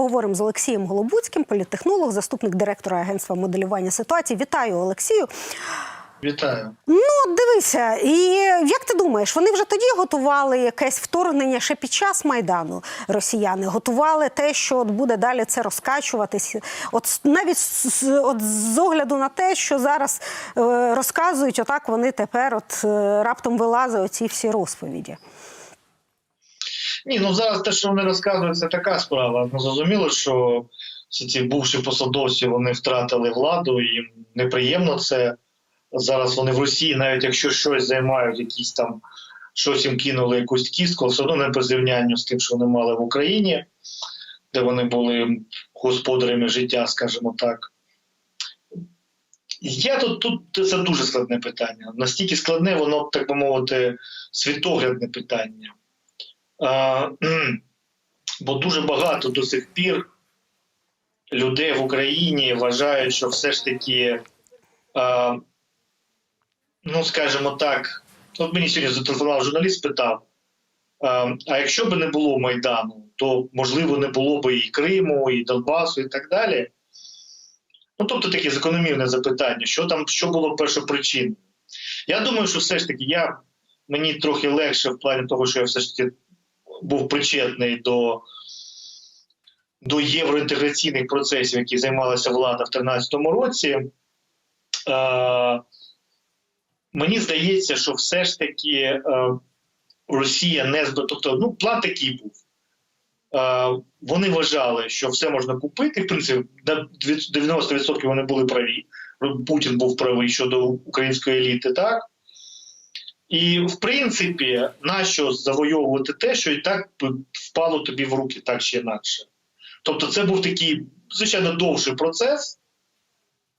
Поговоримо з Олексієм Голобуцьким, політтехнолог, заступник директора агентства моделювання ситуації. Вітаю, Олексію. Вітаю. Ну, дивися, і як ти думаєш, вони вже тоді готували якесь вторгнення ще під час майдану? Росіяни готували те, що от буде далі це розкачуватись. От навіть от з огляду на те, що зараз е, розказують, отак вони тепер от е, раптом вилазять оці всі розповіді. Ні, ну зараз те, що вони розказують, це така справа. Ну зрозуміло, що всі ці бувші посадовці вони втратили владу, їм неприємно це. Зараз вони в Росії, навіть якщо щось займають, якісь там щось їм кинули якусь кістку, все одно не по зрівнянню з тим, що вони мали в Україні, де вони були господарями життя, скажімо так. Я тут, тут це дуже складне питання. Настільки складне, воно, так би мовити, світоглядне питання. Бо дуже багато до сих пір людей в Україні вважають, що все ж таки, ну скажімо так, от мені сьогодні зателефонував журналіст, питав: а якщо б не було Майдану, то можливо не було б і Криму, і Донбасу, і так далі. Ну, тобто таке закономірне запитання, що там, що було першопричиною. Я думаю, що все ж таки я, мені трохи легше в плані того, що я все ж таки був причетний до, до євроінтеграційних процесів, які займалася влада в 2013 році. Е, мені здається, що все ж таки е, Росія не зб... Тобто, ну, план такий був. Е, вони вважали, що все можна купити. В принципі, на 90% вони були праві. Путін був правий щодо української еліти, так? І, в принципі, нащо завойовувати те, що і так впало тобі в руки так чи інакше. Тобто, це був такий, звичайно, довший процес,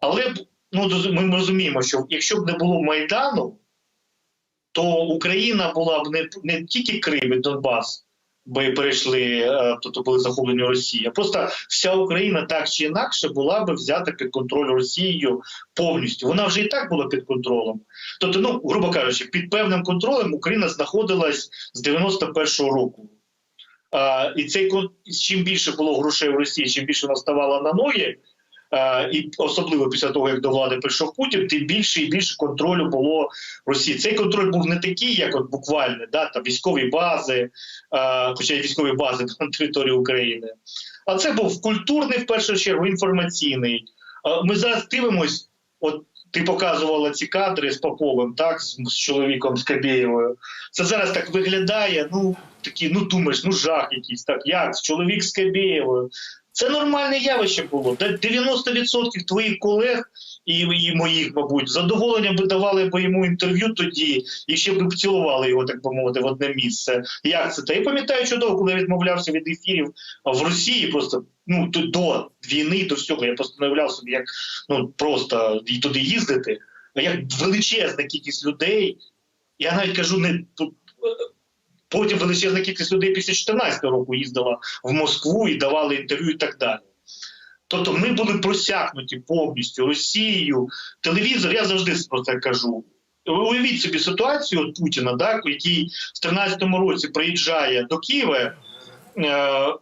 але ну, ми розуміємо, що якщо б не було Майдану, то Україна була б не, не тільки Крим і Донбас, би перейшли, е, тобто були захоплені Росія. просто вся Україна так чи інакше була би взята під контроль Росією повністю. Вона вже і так була під контролем. Тобто, ну, грубо кажучи, під певним контролем Україна знаходилась з 91-го року. А, і цей чим більше було грошей в Росії, чим більше вона ставала на ноги, і особливо після того, як до влади прийшов Путін, тим більше і більше контролю було в Росії. Цей контроль був не такий, як от буквально, да, там військові бази, хоча й військові бази на території України. А це був культурний, в першу чергу, інформаційний. Ми зараз дивимось, от ти показувала ці кадри з Поповим, так, з, з чоловіком з Кабєєвою. Це зараз так виглядає, ну такі, ну думаєш, ну жах якийсь, так, як чоловік з Кабєєвою. Це нормальне явище було. Де 90% твоїх колег і, і моїх, мабуть, з задоволенням би давали б йому інтерв'ю тоді, і ще б цілували його, так би мовити, в одне місце. Як це? Та я пам'ятаю чудово, коли я відмовлявся від ефірів в Росії, просто ну до- війни, до всього. Я уявляв собі, як ну просто і туди їздити. Як величезна кількість людей, я навіть кажу, не Потім величезна кількість людей після 14 року їздила в Москву і давали інтерв'ю і так далі. Тобто ми були просякнуті повністю Росією, телевізор, я завжди про це кажу. Уявіть собі ситуацію от Путіна, да, який в 13-му році приїжджає до Києва. Е,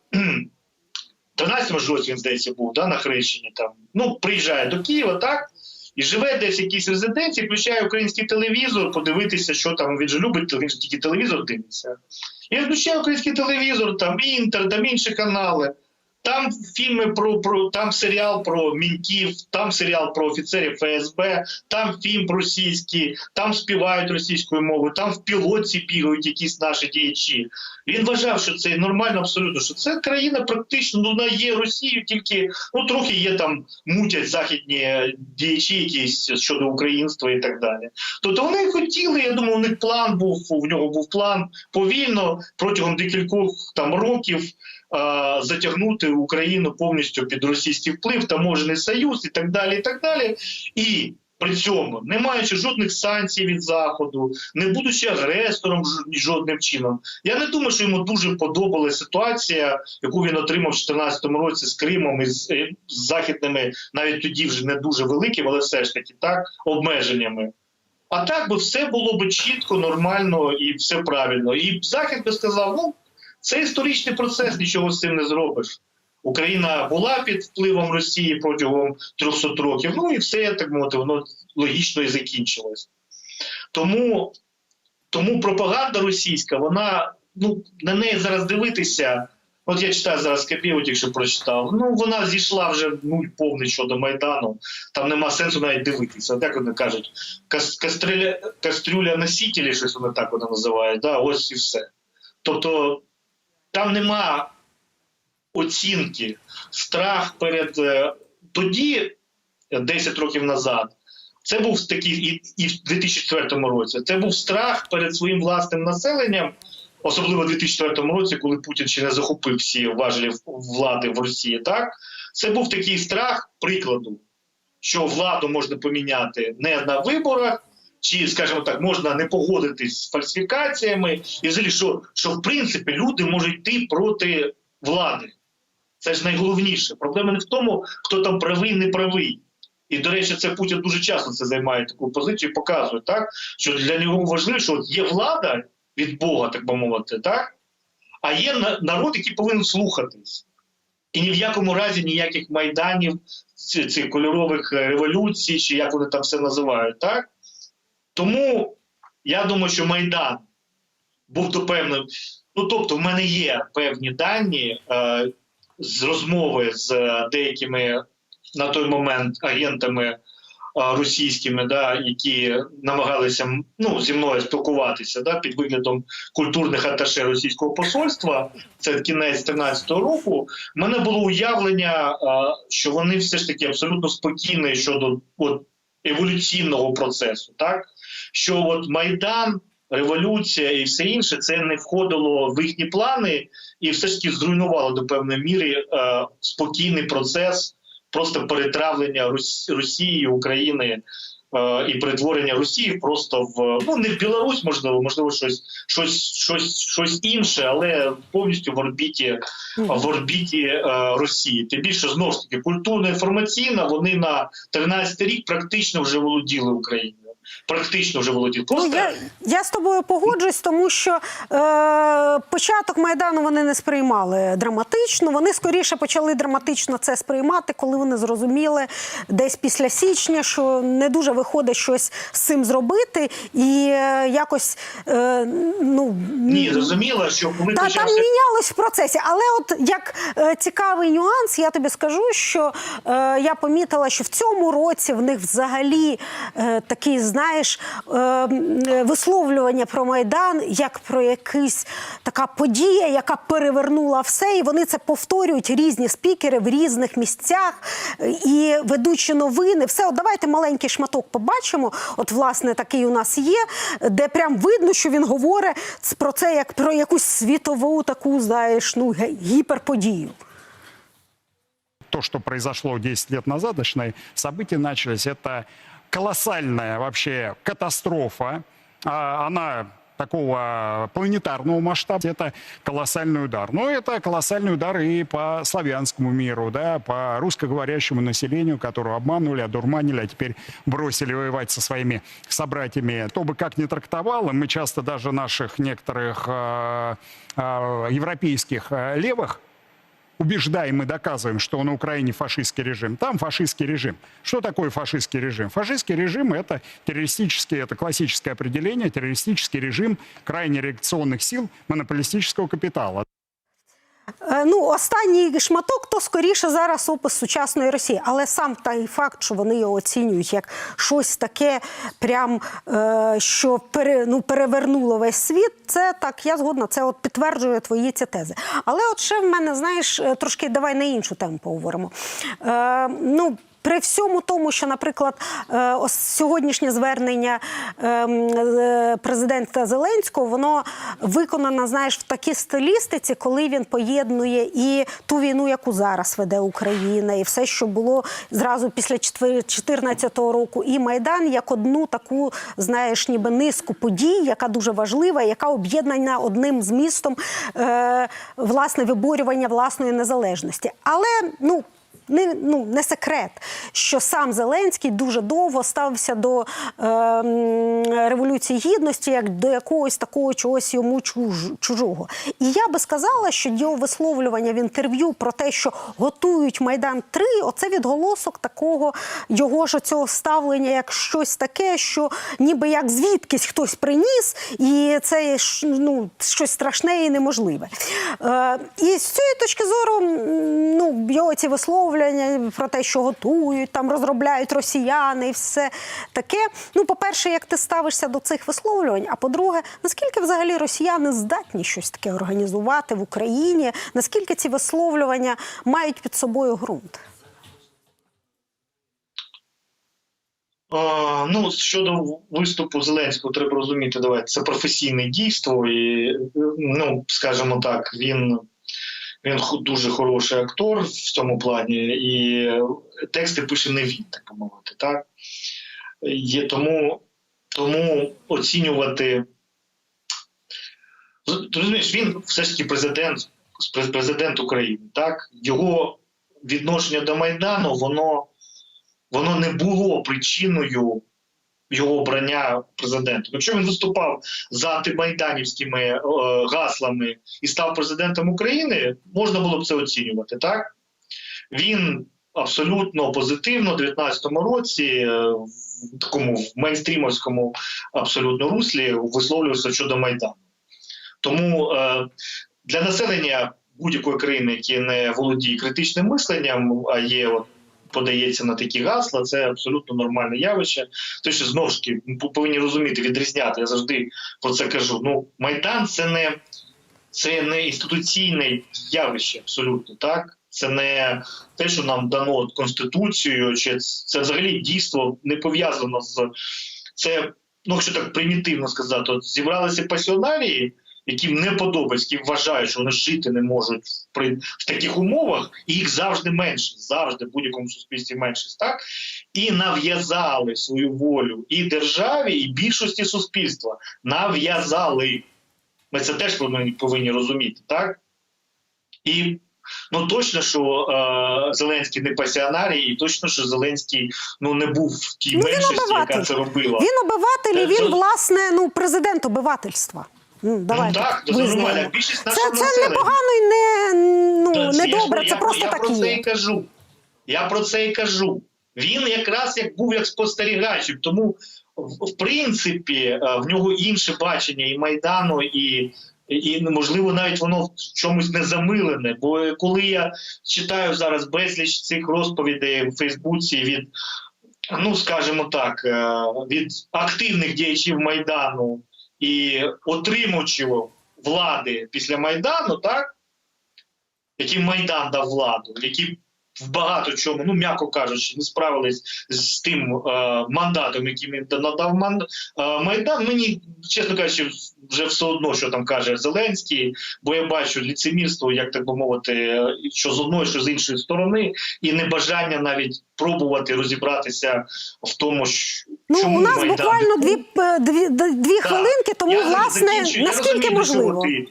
13-му році він здається був да, на Хрещенні. Там. Ну, приїжджає до Києва, так, і живе десь в якійсь резиденції, включає український телевізор, подивитися, що там він же любить, тільки телевізор дивиться. І він включає український телевізор, там інтер, там інші канали. Там фільми про, про там серіал про мінтів, там серіал про офіцерів ФСБ, там фільм російський, там співають російською мовою, там в пілотці бігають якісь наші діячі. Він вважав, що це нормально абсолютно, що це країна практично ну, вона є Росією, тільки ну трохи є там мутять західні діячі, якісь щодо українства і так далі. Тобто вони хотіли, я думаю, у них план був, у нього був план повільно протягом декількох там років затягнути Україну повністю під російський вплив, таможений союз і так далі. І так далі. І при цьому, не маючи жодних санкцій від заходу, не будучи агресором жодним чином, я не думаю, що йому дуже подобалася ситуація, яку він отримав в 2014 році з Кримом і е, з західними, навіть тоді вже не дуже великими, але все ж таки так обмеженнями. А так би все було б чітко, нормально і все правильно. І Захід би сказав: ну це історичний процес, нічого з цим не зробиш. Україна була під впливом Росії протягом 300 років. Ну і все так мовити, воно логічно і закінчилось. Тому, тому пропаганда російська, вона ну на неї зараз дивитися. От я читаю зараз Капєву, якщо прочитав. Ну вона зійшла вже нуль повний щодо майдану. Там нема сенсу навіть дивитися. От як вони кажуть, кастрюля, кастрюля носителі, щось вони так вони називають. Да, ось і все. Тобто там нема оцінки, страх перед е, тоді, е, 10 років назад. Це був такий і в 2004 році. Це був страх перед своїм власним населенням, особливо в 2004 році, коли Путін ще не захопив всі важелі влади в Росії. Так це був такий страх прикладу, що владу можна поміняти не на виборах, чи, скажімо так, можна не погодитись з фальсифікаціями, і взагалі, що, що в принципі люди можуть йти проти влади. Це ж найголовніше. Проблема не в тому, хто там правий, не правий. І, до речі, це Путін дуже часто це займає таку позицію, показує, так, що для нього важливо, що є влада від Бога, так би мовити, так? а є народ, який повинен слухатись. І ні в якому разі ніяких майданів, цих кольорових революцій, чи як вони там все називають. Так? Тому я думаю, що Майдан був до певної. Ну, тобто, в мене є певні дані е, з розмови з е, деякими на той момент агентами е, російськими, да, які намагалися ну, зі мною спілкуватися да, під виглядом культурних аташе російського посольства. Це кінець 13-го року. У мене було уявлення, е, що вони все ж таки абсолютно спокійні щодо от, еволюційного процесу. Так? Що от Майдан, революція і все інше це не входило в їхні плани, і все ж таки зруйнувало до певної міри е, спокійний процес просто перетравлення Рос- Росії, України е, і перетворення Росії просто в ну не в Білорусь, можливо, можливо, щось, щось, щось, щось інше, але повністю в орбіті в орбіті е, Росії. Тим більше знову ж таки культурно інформаційна вони на 13 рік практично вже володіли Україною. Практично вже володіли. Просто Ну, я, я з тобою погоджуюсь, тому що е, початок майдану вони не сприймали драматично. Вони скоріше почали драматично це сприймати, коли вони зрозуміли десь після січня, що не дуже виходить щось з цим зробити, і е, якось е, ну ні, зрозуміло, що коли та там мінялось в процесі, але от як е, цікавий нюанс, я тобі скажу, що е, я помітила, що в цьому році в них взагалі е, такий, знаєш, е, м, е, висловлювання про майдан як про якийсь така подія, яка перевернула все, і вони це повторюють різні спікери в різних місцях е, і ведучі новини. Все, от давайте маленький шматок побачимо. От, власне, такий у нас є, де прям видно, що він говорить про це як про якусь світову таку, знаєш, ну гіперподію. то, что произошло 10 лет назад, события начались, это колоссальная вообще катастрофа. А, Она такого планетарного масштаба, это колоссальный удар. Но это колоссальный удар и по славянскому миру, да, по русскоговорящему населению, которого обманули, одурманили, а теперь бросили воевать со своими собратьями. Кто бы как ни трактовал, и мы часто даже наших некоторых э, э, европейских левых убеждаем и доказываем, что на Украине фашистский режим. Там фашистский режим. Что такое фашистский режим? Фашистский режим – это террористический, это классическое определение, террористический режим крайне реакционных сил монополистического капитала. Е, Ну, останній шматок то скоріше зараз опис сучасної Росії, але сам той факт, що вони його оцінюють як щось таке, прям е, що пере, ну, перевернуло весь світ. Це так, я згодна, це от підтверджує твої ці тези. Але от ще в мене, знаєш, е, трошки давай на іншу тему поговоримо. Е, ну, при всьому тому, що, наприклад, е, сьогоднішнє звернення ем, е, президента Зеленського, воно виконано, знаєш, в такій стилістиці, коли він поєднує і ту війну, яку зараз веде Україна, і все, що було зразу після 2014 року, і Майдан як одну таку, знаєш, ніби низку подій, яка дуже важлива, яка об'єднана одним змістом е, власне виборювання власної незалежності. Але ну. Не, ну, не секрет, що сам Зеленський дуже довго ставився до е, революції гідності, як до якогось такого чогось йому чуж, чужого. І я би сказала, що його висловлювання в інтерв'ю про те, що готують майдан 3 оце відголосок такого його ж цього ставлення, як щось таке, що ніби як звідкись хтось приніс, і це ну, щось страшне і неможливе. Е, і з цієї точки зору, ну, його ці висловлення про те, що готують, там розробляють росіяни і все таке. Ну, по-перше, як ти ставишся до цих висловлювань, а по-друге, наскільки взагалі росіяни здатні щось таке організувати в Україні, наскільки ці висловлювання мають під собою ґрунт? Ну, щодо виступу Зеленського, треба розуміти, давайте це професійне дійство, і ну, скажімо так, він, він дуже хороший актор в цьому плані, і тексти пише не він, так би мовити. Так? Є, тому, тому оцінювати. Ти розумієш, він все ж таки президент, президент України. Так? Його відношення до Майдану, воно воно не було причиною його обрання президентом. Якщо він виступав за антимайданівськими е, гаслами і став президентом України, можна було б це оцінювати, так? Він абсолютно позитивно у 19-му році е, в такому в мейнстрімовському абсолютно руслі висловлювався щодо Майдану. Тому е, для населення будь-якої країни, яке не володіє критичним мисленням, а є от подається на такі гасла, це абсолютно нормальне явище. Тому що знову ж таки повинні розуміти, відрізняти. Я завжди про це кажу. Ну, майдан це не це не інституційне явище, абсолютно так. Це не те, що нам дано конституцією, чи це взагалі дійство не пов'язано з це. Ну, якщо так примітивно сказати, от зібралися пасіонарії, яким не подобається, які вважають, що вони жити не можуть при в таких умовах, і їх завжди менше, завжди в будь-якому суспільстві меншість, так і нав'язали свою волю і державі, і більшості суспільства. Нав'язали. Ми це теж повинні, повинні розуміти, так? І ну точно, що е, Зеленський не пасіонарій, і точно, що Зеленський ну не був в тій Ну, меншості, яка це робила. Він обиватель, і він, власне, ну, президент обивательства. Ну, давайте так, це визнаємо. нормально. Більшість Це, нашого це населення. не погано і не, ну, це не я добре, я, це просто я так про це є. і кажу. Я про це і кажу. Він якраз як був як спостерігачем, тому в, в принципі е, в нього інше бачення і майдану, і, і можливо навіть воно в чомусь не замилене. Бо коли я читаю зараз безліч цих розповідей в Фейсбуці від, ну скажімо так, е, від активних діячів майдану і отримувачів влади після майдану, так яким майдан дав владу, які в багато чому, ну м'яко кажучи, не справились з тим е, мандатом, яким він надав ман, е, майдан. Мені чесно кажучи, вже все одно, що там каже Зеленський, бо я бачу ліцемірство, як так би мовити, е, що з одної, що з іншої сторони, і небажання навіть пробувати розібратися в тому, що Ну, чому у нас Майдан буквально дві, дві, дві Так. хвилинки, тому, Я власне, закінчу. Я наскільки розумію, можливо. ти.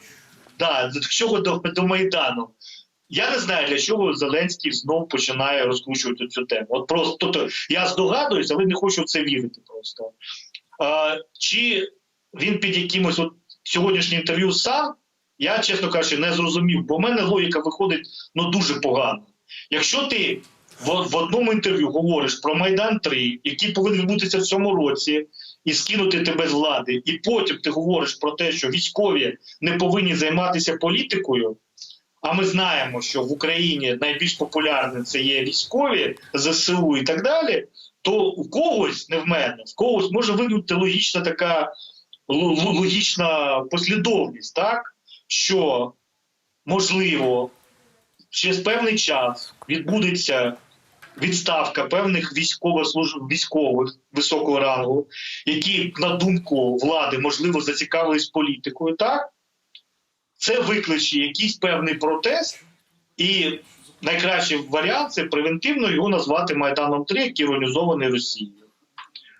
Да, до чого до, до Майдану. Я не знаю, для чого Зеленський знов починає розкручувати цю тему. От просто тобто, я здогадуюся, але не хочу в це вірити просто. А, чи він під якимось от сьогоднішнє інтерв'ю сам, я, чесно кажучи, не зрозумів, бо в мене логіка виходить ну, дуже погано. Якщо ти в, в одному інтерв'ю говориш про Майдан 3, який повинен відбутися в цьому році, і скинути тебе з влади, і потім ти говориш про те, що військові не повинні займатися політикою. А ми знаємо, що в Україні найбільш популярне це є військові, ЗСУ і так далі. То у когось, не в мене, в когось може виникнути логічна така логічна послідовність, так що можливо через певний час відбудеться відставка певних військових служб військових високого рангу, які, на думку влади, можливо, зацікавились політикою, так це викличе якийсь певний протест, і найкращий варіант це превентивно його назвати Майданом 3, як іронізований Росією.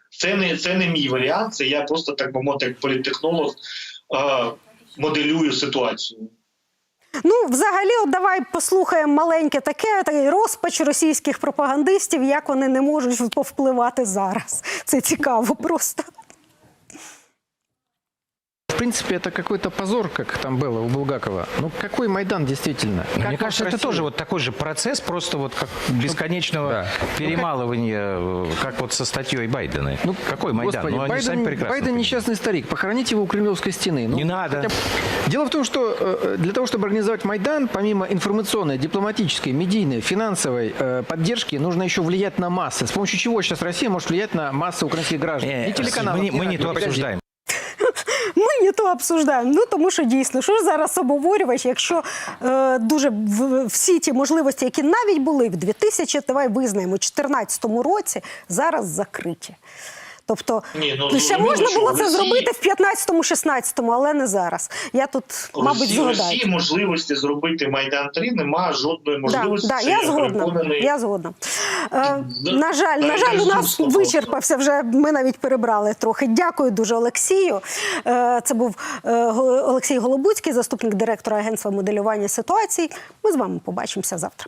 Це не, це не мій варіант, це я просто так би мовити, як політтехнолог е, моделюю ситуацію. Ну, взагалі, от давай послухаємо маленьке таке, такий розпач російських пропагандистів, як вони не можуть повпливати зараз. Це цікаво просто. В принципе, это какой-то позор, как там было у Булгакова. Ну, какой Майдан действительно? Мне Как кажется, наша это Россия? тоже вот такой же процесс, просто вот как бесконечного Да. перемалывания, э, как вот со статьей Байдена. Ну, Какой Майдан? Господи, ну, они Байден, сами прекрасно Байден несчастный старик. Похороните его у Кремлевской стены. Ну, Не надо. хотя Дело в том, что э, для того, чтобы организовать Майдан, помимо информационной, дипломатической, медийной, финансовой э, поддержки, нужно еще влиять на массы. С помощью чего сейчас Россия может влиять на массы украинских граждан? Э, Ни телеканалов, мы, не- ни мы не то обсуждаем. Ми не то обсуждаємо. Ну тому що дійсно, що ж зараз обговорювач, якщо е, дуже в, всі ті можливості, які навіть були в 2000, давай визнаємо, 2014 році, зараз закриті. Тобто Ні, ну, ще можна було це Росії- зробити в 15-16, але не зараз. Я тут, мабуть, згадаю. Росії можливості зробити Майдан 3 немає жодної можливості. Да, да, я згодна. переконаний. Я згодна. Е, Да, на жаль, на жаль, у нас вичерпався вже. Ми навіть перебрали трохи. Дякую дуже, Олексію. Е, це був е, Олексій Голобуцький, заступник директора агентства моделювання ситуацій. Ми з вами побачимося завтра.